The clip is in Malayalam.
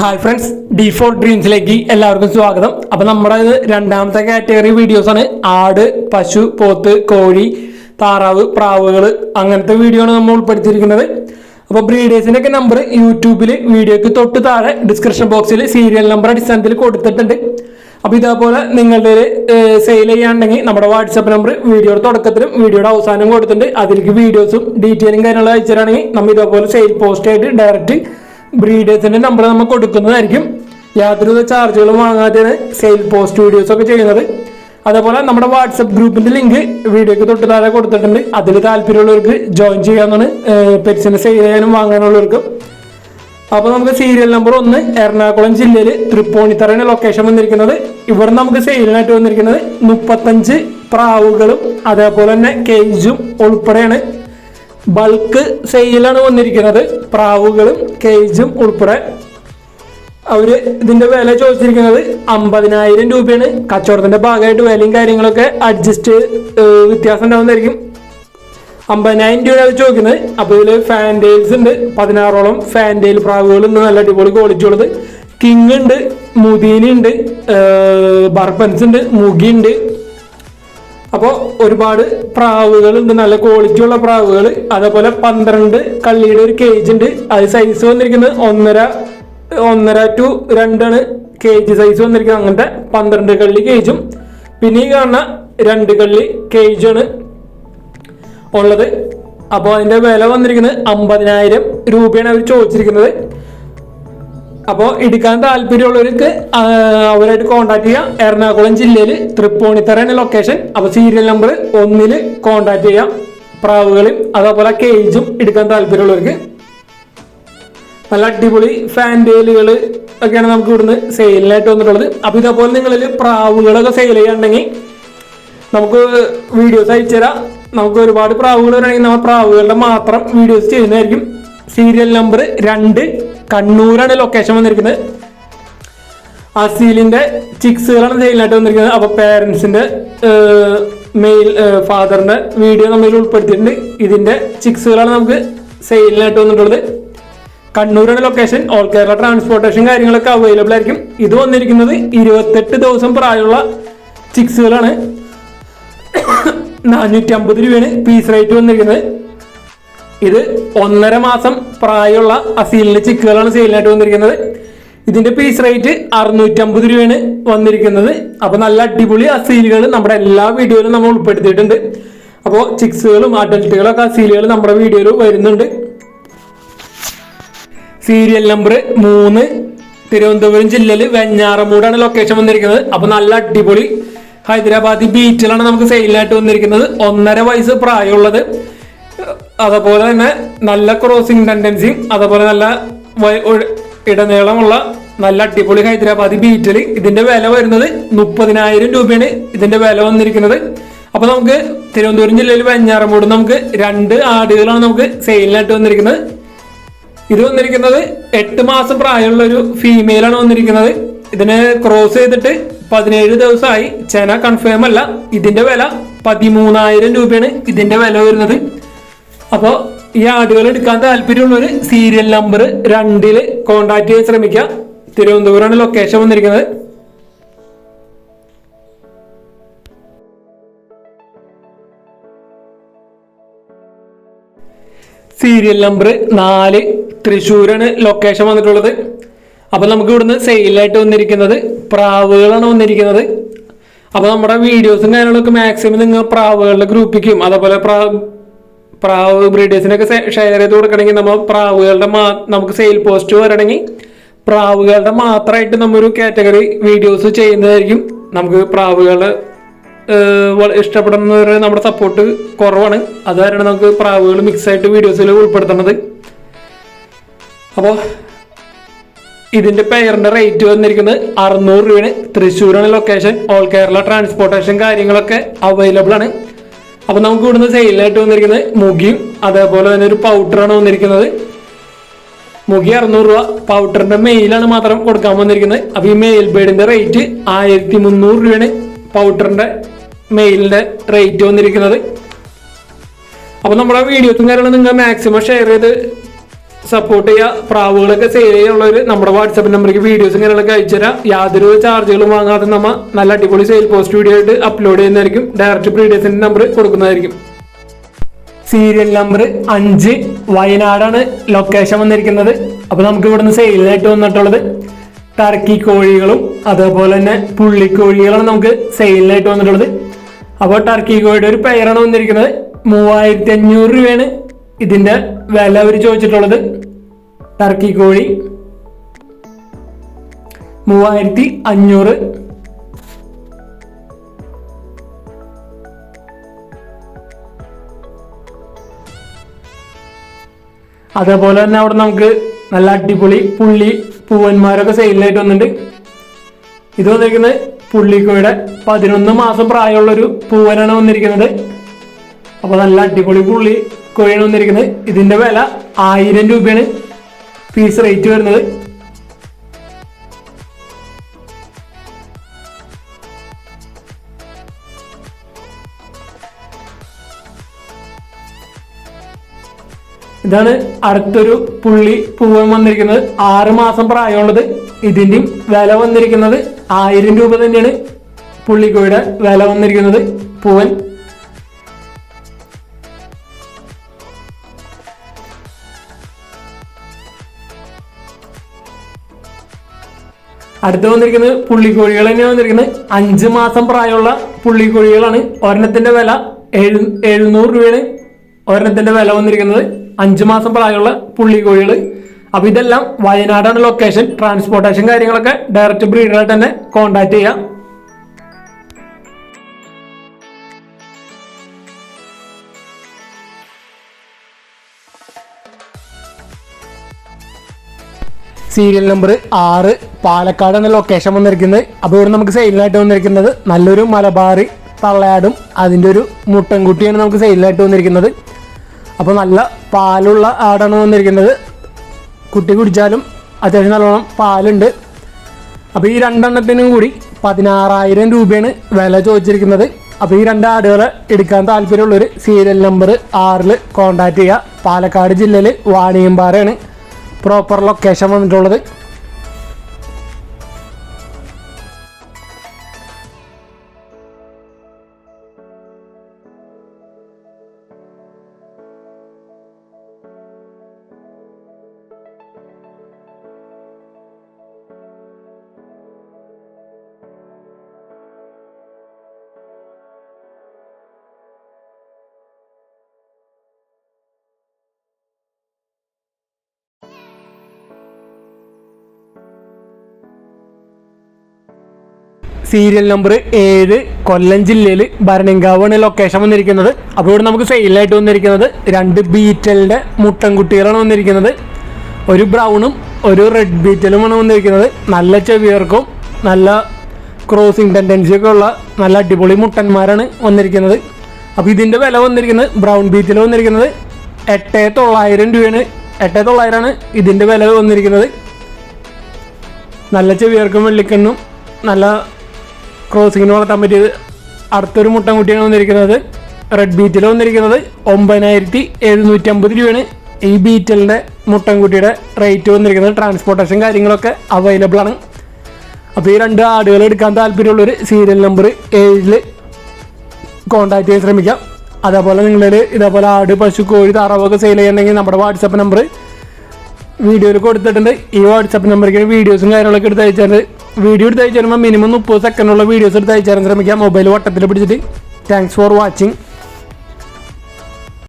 ഹായ് ഫ്രണ്ട്സ് ഡിഫോർ ഡ്രീംസിലേക്ക് എല്ലാവർക്കും സ്വാഗതം. അപ്പൊ നമ്മുടെ രണ്ടാമത്തെ കാറ്റഗറി വീഡിയോസ് ആണ്. ആട് പശു പോത്ത് കോഴി താറാവ് പ്രാവുകൾ അങ്ങനത്തെ വീഡിയോ ആണ് നമ്മൾ ഉൾപ്പെടുത്തിയിരിക്കുന്നത്. അപ്പോൾ ബ്രീഡേഴ്സിന്റെ ഒക്കെ നമ്പർ യൂട്യൂബിൽ വീഡിയോക്ക് തൊട്ട് താഴെ ഡിസ്ക്രിപ്ഷൻ ബോക്സിൽ സീരിയൽ നമ്പർ അടിസ്ഥാനത്തിൽ കൊടുത്തിട്ടുണ്ട്. അപ്പോൾ ഇതേപോലെ നിങ്ങളുടെ സെയിൽ ചെയ്യാണ്ടെങ്കിൽ നമ്മുടെ വാട്സാപ്പ് നമ്പർ വീഡിയോയുടെ തുടക്കത്തിലും വീഡിയോയുടെ അവസാനം കൊടുത്തിട്ടുണ്ട്. അതിലേക്ക് വീഡിയോസും ഡീറ്റെയിലും കാര്യങ്ങളും അയച്ചിട്ടാണെങ്കിൽ നമ്മൾ ഇതേപോലെ സെയിൽ പോസ്റ്റ് ആയിട്ട് ഡയറക്റ്റ് ബ്രീഡേഴ്സിന്റെ നമ്പർ നമ്മൾ കൊടുക്കുന്നതായിരിക്കും. യാതൊരുവിധ ചാർജുകളും വാങ്ങാതെയാണ് സെയിൽ പോസ്റ്റ് വീഡിയോസ് ഒക്കെ ചെയ്യുന്നത്. അതേപോലെ നമ്മുടെ വാട്സപ്പ് ഗ്രൂപ്പിന്റെ ലിങ്ക് വീഡിയോക്ക് തൊട്ട് താഴെ കൊടുത്തിട്ടുണ്ട്. അതിൽ താല്പര്യമുള്ളവർക്ക് ജോയിൻ ചെയ്യാമെന്നാണ് പെറ്റ്സിനെ സെയിൽ ചെയ്യാനും വാങ്ങാനുള്ളവർക്ക്. അപ്പോൾ നമുക്ക് സീരിയൽ നമ്പർ ഒന്ന് എറണാകുളം ജില്ലയിൽ തൃപ്പൂണിത്തറയാണ് ലൊക്കേഷൻ വന്നിരിക്കുന്നത്. ഇവിടെ നമുക്ക് സെയിലിനായിട്ട് വന്നിരിക്കുന്നത് മുപ്പത്തഞ്ച് പ്രാവുകളും അതേപോലെ തന്നെ കേജും ഉൾപ്പെടെയാണ്. ബൾക്ക് സെയിലാണ് വന്നിരിക്കുന്നത്. പ്രാവുകളും കേജും ഉൾപ്പെടെ. അവർ ഇതിന്റെ വില ചോദിച്ചിരിക്കുന്നത് അമ്പതിനായിരം രൂപയാണ്. കച്ചവടത്തിന്റെ ഭാഗമായിട്ട് വിലയും കാര്യങ്ങളൊക്കെ അഡ്ജസ്റ്റ് വ്യത്യാസം ഉണ്ടാവുന്നതായിരിക്കും. അമ്പതിനായിരം രൂപയാണ് ചോദിക്കുന്നത്. അപ്പോൾ ഇതിൽ ഫാന്റെയിൽസ് ഉണ്ട്. പതിനാറോളം ഫാന്റെയിൽ പ്രാവുകൾ ഉണ്ട് നല്ല അടിപൊളി ക്വാളിറ്റി ഉള്ളത്. കിങ് ഉണ്ട് മുദീനി ഉണ്ട് ബർബൻസ് ഉണ്ട് മുഗി ഉണ്ട് അപ്പോൾ ഒരുപാട് പ്രാവുകൾ ഉണ്ട് നല്ല ക്വാളിറ്റി ഉള്ള പ്രാവുകൾ അതേപോലെ പന്ത്രണ്ട് കള്ളിയുടെ ഒരു കേജ് ഉണ്ട്. അത് സൈസ് വന്നിരിക്കുന്നത് ഒന്നര ഒന്നര ടു രണ്ടാണ് കേജ് സൈസ് വന്നിരിക്കുന്നത്. അങ്ങനത്തെ പന്ത്രണ്ട് കള്ളി കേജും പിന്നെ ഈ കാണുന്ന രണ്ട് കള്ളി കേജാണ് ഉള്ളത്. അപ്പോൾ അതിന്റെ വില വന്നിരിക്കുന്നത് അമ്പതിനായിരം രൂപയാണ് അവർ ചോദിച്ചിരിക്കുന്നത്. അപ്പോൾ എടുക്കാൻ താല്പര്യമുള്ളവർക്ക് അവരായിട്ട് കോൺടാക്ട് ചെയ്യാം. എറണാകുളം ജില്ലയിൽ തൃപ്പൂണിത്തറയാണ് ലൊക്കേഷൻ അപ്പോൾ സീരിയൽ നമ്പർ ഒന്നിൽ കോൺടാക്ട് ചെയ്യാം. പ്രാവുകളും അതേപോലെ കേജും എടുക്കാൻ താല്പര്യമുള്ളവർക്ക്. നല്ല അടിപൊളി ഫാൻഡേലുകൾ ഒക്കെയാണ് നമുക്ക് ഇവിടുന്ന് സെയിലിനായിട്ട് വന്നിട്ടുള്ളത്. അപ്പോൾ ഇതേപോലെ നിങ്ങളിൽ പ്രാവുകളൊക്കെ സെയിൽ ചെയ്യാണ്ടെങ്കിൽ നമുക്ക് വീഡിയോസ് അയച്ചു തരാം. നമുക്ക് ഒരുപാട് പ്രാവുകൾ വരണമെങ്കിൽ നമ്മൾ പ്രാവുകളുടെ മാത്രം വീഡിയോസ് ചെയ്യുന്നതായിരിക്കും. സീരിയൽ നമ്പർ രണ്ട് കണ്ണൂരാണ് ലൊക്കേഷൻ വന്നിരിക്കുന്നത്. അസീലിന്റെ ചിക്സുകളാണ് സെയിലിനായിട്ട് വന്നിരിക്കുന്നത്. അപ്പോൾ പേരൻസിന്റെ മെയിൽ ഫാദറിന്റെ വീഡിയോ നമ്മൾ ഉൾപ്പെടുത്തിയിട്ടുണ്ട്. ഇതിന്റെ ചിക്സുകളാണ് നമുക്ക് സെയിലിനായിട്ട് വന്നിട്ടുള്ളത്. കണ്ണൂരാണ് ലൊക്കേഷൻ ഓൾ കേരള ട്രാൻസ്പോർട്ടേഷൻ കാര്യങ്ങളൊക്കെ അവൈലബിൾ ആയിരിക്കും. ഇത് വന്നിരിക്കുന്നത് ഇരുപത്തെട്ട് ദിവസം പ്രായമുള്ള ചിക്സുകളാണ്. നാനൂറ്റി അമ്പത് രൂപയാണ്. പീസ് റേറ്റ് വന്നിരിക്കുന്നത്. ഇത് ഒന്നര മാസം പ്രായമുള്ള അസീലിന്റെ ചിക്കുകളാണ് സെയിലിനായിട്ട് വന്നിരിക്കുന്നത്. ഇതിന്റെ പീസ് റേറ്റ് അറുന്നൂറ്റമ്പത് രൂപയാണ് വന്നിരിക്കുന്നത്. അപ്പൊ നല്ല അടിപൊളി അസീലുകൾ നമ്മുടെ എല്ലാ വീഡിയോയിലും നമ്മൾ ഉൾപ്പെടുത്തിയിട്ടുണ്ട്. അപ്പോൾ ചിക്സുകളും അഡൽട്ടുകളൊക്കെ അസീലുകൾ നമ്മുടെ വീഡിയോയിൽ വരുന്നുണ്ട്. സീരിയൽ നമ്പർ മൂന്ന് തിരുവനന്തപുരം ജില്ലയിൽ വെഞ്ഞാറമൂടാണ് ലൊക്കേഷൻ വന്നിരിക്കുന്നത്. അപ്പൊ നല്ല അടിപൊളി ഹൈദരാബാദി ബീച്ചിലാണ് നമുക്ക് സെയിലിനായിട്ട് വന്നിരിക്കുന്നത്. ഒന്നര വയസ്സ് പ്രായമുള്ളത്. അതുപോലെ തന്നെ നല്ല ക്രോസിംഗ് ടെൻഡൻസിയും അതുപോലെ നല്ല ഇടനീളമുള്ള നല്ല അടിപൊളി ഹൈദരാബാദി ബീറ്റൽ ഇതിന്റെ വില വരുന്നത് മുപ്പതിനായിരം രൂപയാണ് ഇതിന്റെ വില വന്നിരിക്കുന്നത്. അപ്പൊ നമുക്ക് തിരുവനന്തപുരം ജില്ലയിൽ വെഞ്ഞാറമൂട് നമുക്ക് രണ്ട് ആടുകളാണ് നമുക്ക് സെയിലിനായിട്ട് വന്നിരിക്കുന്നത്. ഇത് വന്നിരിക്കുന്നത് എട്ട് മാസം പ്രായമുള്ള ഒരു ഫീമെയിലാണ് വന്നിരിക്കുന്നത്. ഇതിന് ക്രോസ് ചെയ്തിട്ട് പതിനേഴ് ദിവസമായി. ചെന കൺഫേം അല്ല ഇതിന്റെ വില പതിമൂന്നായിരം രൂപയാണ് ഇതിന്റെ വില വരുന്നത്. അപ്പോൾ ഈ ആടുകൾ എടുക്കാൻ താല്പര്യമുള്ളവർ സീരിയൽ നമ്പർ രണ്ടിൽ കോണ്ടാക്ട് ചെയ്യാൻ ശ്രമിക്കുക. തിരുവനന്തപുരമാണ് ലൊക്കേഷൻ വന്നിരിക്കുന്നത്. സീരിയൽ നമ്പർ നാല് തൃശ്ശൂരാണ് ലൊക്കേഷൻ വന്നിട്ടുള്ളത്. അപ്പോൾ നമുക്ക് ഇവിടുന്ന് സെയിലായിട്ട് വന്നിരിക്കുന്നത് പ്രാവുകളാണ് വന്നിരിക്കുന്നത്. അപ്പോൾ നമ്മുടെ വീഡിയോസും കാര്യങ്ങളൊക്കെ മാക്സിമം നിങ്ങൾ പ്രാവുകളുടെ ഗ്രൂപ്പിക്കും അതേപോലെ പ്രാവ് ബ്രീഡേഴ്സിനൊക്കെ ഷെയർ ചെയ്ത് കൊടുക്കണമെങ്കിൽ നമ്മൾ പ്രാവുകളുടെ മാ നമുക്ക് സെയിൽ പോസ്റ്റ് വരണമെങ്കിൽ പ്രാവുകളുടെ മാത്രമായിട്ട് നമ്മൊരു കാറ്റഗറി വീഡിയോസ് ചെയ്യുന്നതായിരിക്കും. നമുക്ക് പ്രാവുകളെ ഇഷ്ടപ്പെടുന്നവരെ നമ്മുടെ സപ്പോർട്ട് കുറവാണ്. അത് കാരണം നമുക്ക് പ്രാവുകൾ മിക്സായിട്ട് വീഡിയോസിൽ ഉൾപ്പെടുത്തുന്നത്? അപ്പോൾ ഇതിന്റെ പേരിന്റെ റേറ്റ് വന്നിരിക്കുന്നത് അറുന്നൂറ് രൂപയാണ്. തൃശ്ശൂരാണ് ലൊക്കേഷൻ ഓൾ കേരള ട്രാൻസ്പോർട്ടേഷൻ കാര്യങ്ങളൊക്കെ അവൈലബിൾ ആണ്. അപ്പൊ നമുക്ക് ഇവിടുന്ന് സെയിലായിട്ട് വന്നിരിക്കുന്നത് മുഗിയും അതേപോലെ തന്നെ ഒരു പൗഡറാണ് വന്നിരിക്കുന്നത്. മുഖി അറുന്നൂറ് രൂപ. പൗഡറിന്റെ മെയിലാണ് മാത്രം കൊടുക്കാൻ വന്നിരിക്കുന്നത്. അപ്പൊ ഈ മെയിൽ ബേഡിന്റെ റേറ്റ് ആയിരത്തി മുന്നൂറ് രൂപയാണ് പൗഡറിന്റെ മെയിലിന്റെ റേറ്റ് വന്നിരിക്കുന്നത്. അപ്പൊ നമ്മുടെ വീഡിയോസും കാര്യങ്ങളും നിങ്ങൾ മാക്സിമം ഷെയർ ചെയ്ത് സപ്പോർട്ട് ചെയ്യുക പ്രാവുകളൊക്കെ സേവ് ചെയ്യാനുള്ളവർ നമ്മുടെ വാട്സാപ്പ് നമ്പറിലേക്ക് വീഡിയോസ് ഇങ്ങനെയുള്ള അയച്ചുതരാം. യാതൊരു ചാർജുകളും വാങ്ങാതെ നമ്മൾ നല്ല അടിപൊളി സെയിൽ പോസ്റ്റ് വീഡിയോ ആയിട്ട് അപ്ലോഡ് ചെയ്യുന്നതായിരിക്കും. ഡയറക്റ്റ് ബ്രീഡേഴ്സിന്റെ നമ്പർ കൊടുക്കുന്നതായിരിക്കും. സീരിയൽ നമ്പർ അഞ്ച് വയനാടാണ് ലൊക്കേഷൻ വന്നിരിക്കുന്നത്. അപ്പോൾ നമുക്ക് ഇവിടുന്ന് സെയിലിനായിട്ട് വന്നിട്ടുള്ളത് ടർക്കി കോഴികളും അതേപോലെ തന്നെ പുള്ളിക്കോഴികളാണ് നമുക്ക് സെയിലിനായിട്ട് വന്നിട്ടുള്ളത്. അപ്പോൾ ടർക്കി കോഴിയുടെ ഒരു പെയറാണ് വന്നിരിക്കുന്നത്. മൂവായിരത്തി അഞ്ഞൂറ് രൂപയാണ് ഇതിന്റെ വില അവർ ചോദിച്ചിട്ടുള്ളത്? ടർക്കി കോഴി. മൂവായിരത്തി അഞ്ഞൂറ്. അതേപോലെ തന്നെ അവിടെ നമുക്ക് നല്ല അടിപൊളി പുള്ളി പൂവന്മാരൊക്കെ സെയിലായിട്ട് വന്നിട്ടുണ്ട്. ഇത് വന്നിരിക്കുന്നത് പുള്ളിക്കോയുടെ പതിനൊന്ന് മാസം പ്രായമുള്ളൊരു പൂവനാണ് വന്നിരിക്കുന്നത്. അപ്പോൾ നല്ല അടിപൊളി പുള്ളി കോഴിയാണ് വന്നിരിക്കുന്നത് ഇതിന്റെ വില ആയിരം രൂപയാണ്. പീസ് റേറ്റ് വരുന്നത്. ഇതാണ് അടുത്തൊരു പുള്ളി പൂവൻ വന്നിരിക്കുന്നത്. ആറ് മാസം പ്രായമുള്ളത്. ഇതിന്റെയും വില വന്നിരിക്കുന്നത് ആയിരം രൂപ തന്നെയാണ്. പുള്ളിക്കോയുടെ വില വന്നിരിക്കുന്നത്. പൂവൻ അടുത്ത് വന്നിരിക്കുന്നത് പുള്ളിക്കോഴികൾ തന്നെയാണ് വന്നിരിക്കുന്നത്. അഞ്ച് മാസം പ്രായമുള്ള പുള്ളിക്കോഴികളാണ്. ഒരെണ്ണത്തിന്റെ വില എഴു എഴുന്നൂറ് രൂപയാണ്. ഒരെണ്ണത്തിന്റെ വില വന്നിരിക്കുന്നത് അഞ്ച് മാസം പ്രായമുള്ള പുള്ളിക്കോഴികൾ. അപ്പൊ ഇതെല്ലാം വയനാടാണ് ലൊക്കേഷൻ ട്രാൻസ്പോർട്ടേഷൻ കാര്യങ്ങളൊക്കെ ഡയറക്റ്റ് ബ്രീഡറായിട്ട് തന്നെ കോൺടാക്ട് ചെയ്യാം. സീരിയൽ നമ്പർ ആറ് പാലക്കാടാണ് ലൊക്കേഷൻ വന്നിരിക്കുന്നത്. അപ്പോൾ ഇവിടെ നമുക്ക് സെയിലിനായിട്ട് വന്നിരിക്കുന്നത് നല്ലൊരു മലബാറി തള്ളയാടും അതിന്റെ ഒരു മുട്ടൻകുട്ടിയാണ് നമുക്ക് സെയിലിനായിട്ട് വന്നിരിക്കുന്നത്. അപ്പോൾ നല്ല പാലുള്ള ആടാണ് വന്നിരിക്കുന്നത്. കുട്ടി കുടിച്ചാലും അത്യാവശ്യം നല്ലോണം പാലുണ്ട്. അപ്പോൾ ഈ രണ്ടെണ്ണത്തിനും കൂടി പതിനാറായിരം രൂപയാണ് വില ചോദിച്ചിരിക്കുന്നത്. അപ്പോൾ ഈ രണ്ട് ആടുകളെ എടുക്കാൻ താല്പര്യമുള്ളവർ സീരിയൽ നമ്പർ ആറിൽ കോൺടാക്ട് ചെയ്യുക. പാലക്കാട് ജില്ലയിൽ വാണിയമ്പാറയാണ്. പ്രോപ്പർ ലൊക്കേഷൻ വന്നിട്ടുള്ളത്. സീരിയൽ നമ്പർ ഏഴ് കൊല്ലം ജില്ലയിൽ ഭരണങ്കാവാണ് ലൊക്കേഷൻ വന്നിരിക്കുന്നത്. അപ്പോൾ ഇവിടെ നമുക്ക് സെയിലായിട്ട് വന്നിരിക്കുന്നത് രണ്ട് ബീറ്റലിന്റെ മുട്ടൻകുട്ടികളാണ് വന്നിരിക്കുന്നത്. ഒരു ബ്രൗണും ഒരു റെഡ് ബീറ്റലുമാണ് വന്നിരിക്കുന്നത്. നല്ല ചെവിയർക്കും നല്ല ക്രോസിങ് ടെൻഡൻസിയൊക്കെ ഉള്ള നല്ല അടിപൊളി മുട്ടന്മാരാണ് വന്നിരിക്കുന്നത്. അപ്പോൾ ഇതിന്റെ വില വന്നിരിക്കുന്നത് ബ്രൗൺ ബീറ്റിൽ വന്നിരിക്കുന്നത്. എട്ട് തൊള്ളായിരം രൂപയാണ്. എട്ട് തൊള്ളായിരമാണ് ഇതിന്റെ വില വന്നിരിക്കുന്നത്. നല്ല ചെവിയർക്കും വെള്ളിക്കണ്ണും നല്ല ക്രോസിങ്ങിന് വളർത്താൻ പറ്റിയത് അടുത്തൊരു മുട്ടൻകുട്ടിയാണ് വന്നിരിക്കുന്നത്. റെഡ് ബീറ്റിൽ വന്നിരിക്കുന്നത്. ഒമ്പതിനായിരത്തി എഴുന്നൂറ്റി അമ്പത് രൂപയാണ് ഈ ബീറ്റലിന്റെ മുട്ടൻകുട്ടിയുടെ റേറ്റ് വന്നിരിക്കുന്നത്. ട്രാൻസ്പോർട്ടേഷൻ കാര്യങ്ങളൊക്കെ അവൈലബിൾ ആണ്. അപ്പോൾ ഈ രണ്ട് ആടുകൾ എടുക്കാൻ താല്പര്യമുള്ളൊരു സീരിയൽ നമ്പർ ഏഴിൽ കോൺടാക്ട് ചെയ്യാൻ ശ്രമിക്കാം. അതേപോലെ നിങ്ങളിൽ ഇതേപോലെ ആട് പശു കോഴി താറാവൊക്കെ സെയിൽ ചെയ്യണമെങ്കിൽ നമ്മുടെ വാട്സപ്പ് നമ്പർ വീഡിയോയിൽ കൊടുത്തിട്ടുണ്ട്. ഈ വാട്സപ്പ് നമ്പറിലേക്ക് വീഡിയോസും കാര്യങ്ങളൊക്കെ എടുത്ത് അയച്ചാൽ വീഡിയോ എടുത്ത് അയച്ചു തരുമ്പോൾ മിനിമം മുപ്പത് സെക്കൻഡുള്ള വീഡിയോസ് എടുത്ത് അയച്ചു തരാൻ ശ്രമിക്കാം. മൊബൈൽ വട്ടത്തിൽ പിടിച്ചിട്ട്. Thanks for watching